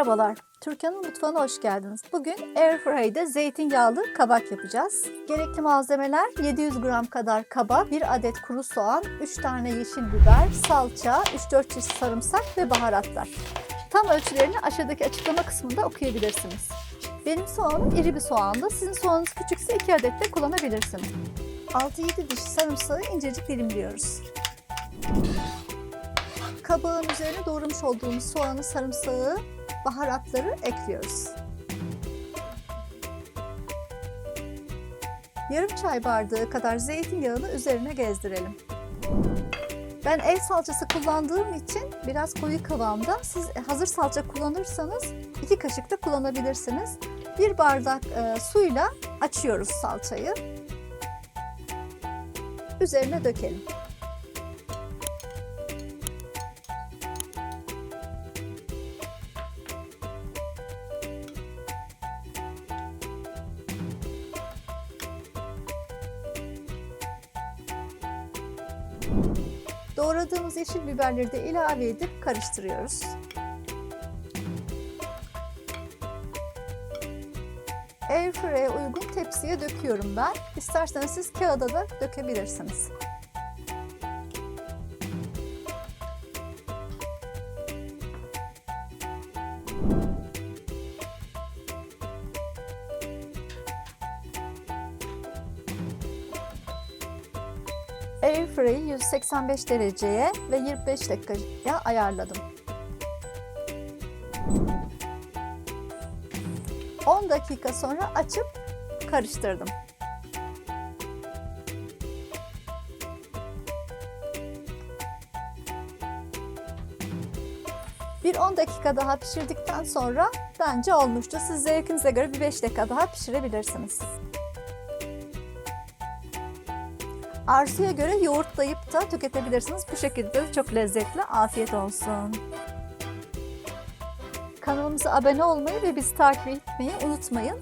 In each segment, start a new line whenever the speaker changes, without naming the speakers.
Merhabalar, Türkan'ın mutfağına hoş geldiniz. Bugün Airfry'de zeytinyağlı kabak yapacağız. Gerekli malzemeler 700 gram kadar kabak, 1 adet kuru soğan, 3 tane yeşil biber, salça, 3-4 çeşit sarımsak ve baharatlar. Tam ölçülerini aşağıdaki açıklama kısmında okuyabilirsiniz. Benim soğanım iri bir soğandı. Sizin soğanınız küçükse 2 adet de kullanabilirsiniz. 6-7 diş sarımsağı incecik dilimliyoruz. Kabağın üzerine doğramış olduğumuz soğanı, sarımsağı, baharatları ekliyoruz. Yarım çay bardağı kadar zeytinyağını üzerine gezdirelim. Ben ev salçası kullandığım için biraz koyu kıvamda. Siz hazır salça kullanırsanız iki kaşık da kullanabilirsiniz. Bir bardak e, suyla açıyoruz salçayı. Üzerine dökelim. Doğradığımız yeşil biberleri de ilave edip karıştırıyoruz. Airfryer'e uygun tepsiye döküyorum ben. İsterseniz siz kağıda da dökebilirsiniz. Airfryer'i 185 dereceye ve 25 dakikaya ayarladım. 10 dakika sonra açıp karıştırdım. Bir 10 dakika daha pişirdikten sonra bence olmuştu. Siz zevkinize göre bir 5 dakika daha pişirebilirsiniz. Arzuya göre yoğurtlayıp da tüketebilirsiniz. Bu şekilde de çok lezzetli. Afiyet olsun. Kanalımıza abone olmayı ve bizi takip etmeyi unutmayın.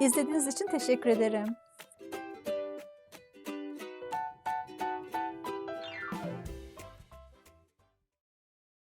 İzlediğiniz için teşekkür ederim.